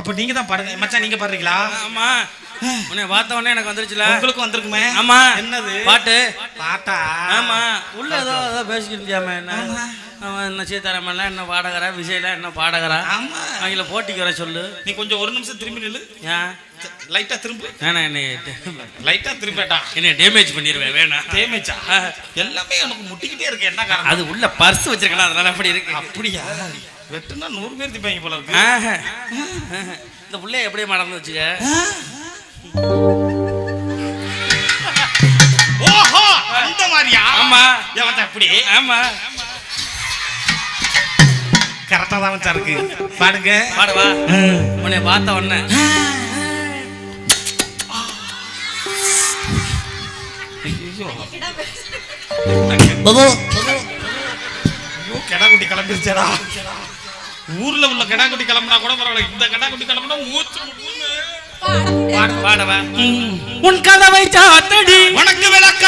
அப்ப நீங்க தான் பாடுங்க. மச்சான் நீங்க பாடுறீங்களா? ஆமா. உன்னை பார்த்த உடனே எனக்கு வந்துருச்சுல. உங்களுக்கும் வந்திருக்குமே? ஆமா. என்னது? பாட்டு. பாட்டா? ஆமா. உள்ள ஏதோ ஏதோ பேசிக்கிட்டு இருந்தியாமே என்ன. அவன் என்ன சீதாராமன்லாம் என்ன பாடகரா விஜய்லாம் என்ன பாடகரா? ஆமா. அவங்கள போட்டிக்கு வர சொல்லு. நீ கொஞ்சம் ஒரு நிமிஷம் திரும்பி நில்லு. ஏன்? லைட்டா திரும்பு. வேணாம் என்னை லைட்டா திரும்பேட்டா. என்னை டேமேஜ் பண்ணிடுவேன் வேணாம் தேமேச்சா எல்லாமே எனக்கு முட்டிக்கிட்டே இருக்கு. என்ன காரணம்? அது உள்ள பர்ஸ் வச்சிருக்கணும் அதனால அப்படி இருக்கு. அப்படியா? வெட்டுனா நூறு பேர் திப்பாங்க போல இருக்கு. இந்த புள்ளைய எப்படியே மறந்து வச்சுக்க? ஓஹோ அந்த மாதிரியா? ஆமா. மச்சான் இப்படி? ஆமா. கரெக்டா தான் மச்சான் இருக்கு. பாடுங்க. பாடவா உன்னை பார்த்த உடனே. ஐயோ. ஐயோ கெடாக்குட்டி கிளம்பிருச்சேடா. ஊர்ல உள்ள கெடாக்குட்டி கிளம்புனா கூட பரவாயில்ல. இந்த கெடாக்குட்டி கிளம்புனா மூச்சு முட்டுன்னு. பாடு பாடவா உன் கதவை சாத்தடி. உனக்கு விளக்கமா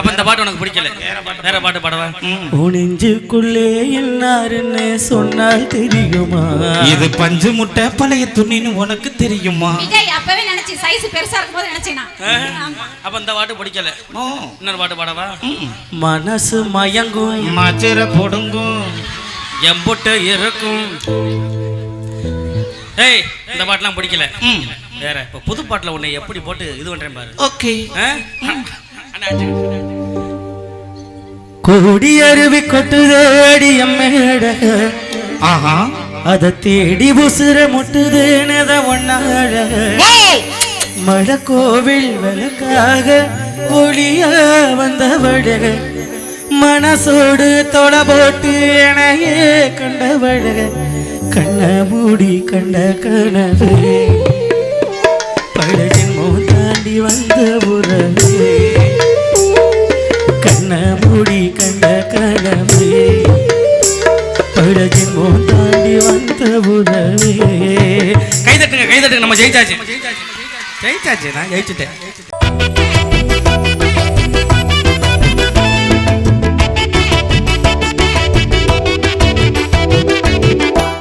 அப்ப இந்த பாட்டு உனக்கு பிடிக்கல? வேற பாட்டு பாடவா? நெஞ்சுக்குள்ளே என்னாருன்னு சொன்னால் தெரியுமா? இது பஞ்சு முட்டை பழைய துணின்னு உனக்கு தெரியுமா? அப்பவே நினைச்சு சைஸ் பெருசா இருக்கும்போது நினைச்சேன் நான். ஆமா. அப்ப இந்த பாட்டு பிடிக்கல. ஓ. இன்னொரு பாட்டு பாடவா? மனசு மயங்கும். மச்சர பொடுங்கும். எம்புட்டு இருக்கும். ஏய் இந்த பாட்டுலாம் பிடிக்கல. வேற இப்ப புது பாட்டுல உன்னை எப்படி போட்டு இது பண்றேன் பாரு. ஓகே. ஆ? அண்ணா, அண்ணா. கோடி அருவி கொட்டுதேடி எம்மேட ஆஹா. அத தேடி உசுர முட்டுதேனத ஒன்னாழ. மழை கோவில் விளக்காக ஒளிய வந்தவழ மனசோடு தொலை போட்டு எனையே கண்டவழ கண்ண மூடி கண்ட கனவு. பழஜமோ தாண்டி வந்த உறவே. கண்ண மூடி கண்ட கனவு பழஜமோ தாண்டி வந்த உறவே கைதட்டுங்க கைதட்டுங்க நம்ம ஜெயிச்சாச்சு. ஜெயிச்சாச்சு நான் ஜெயிச்சுட்டேன்.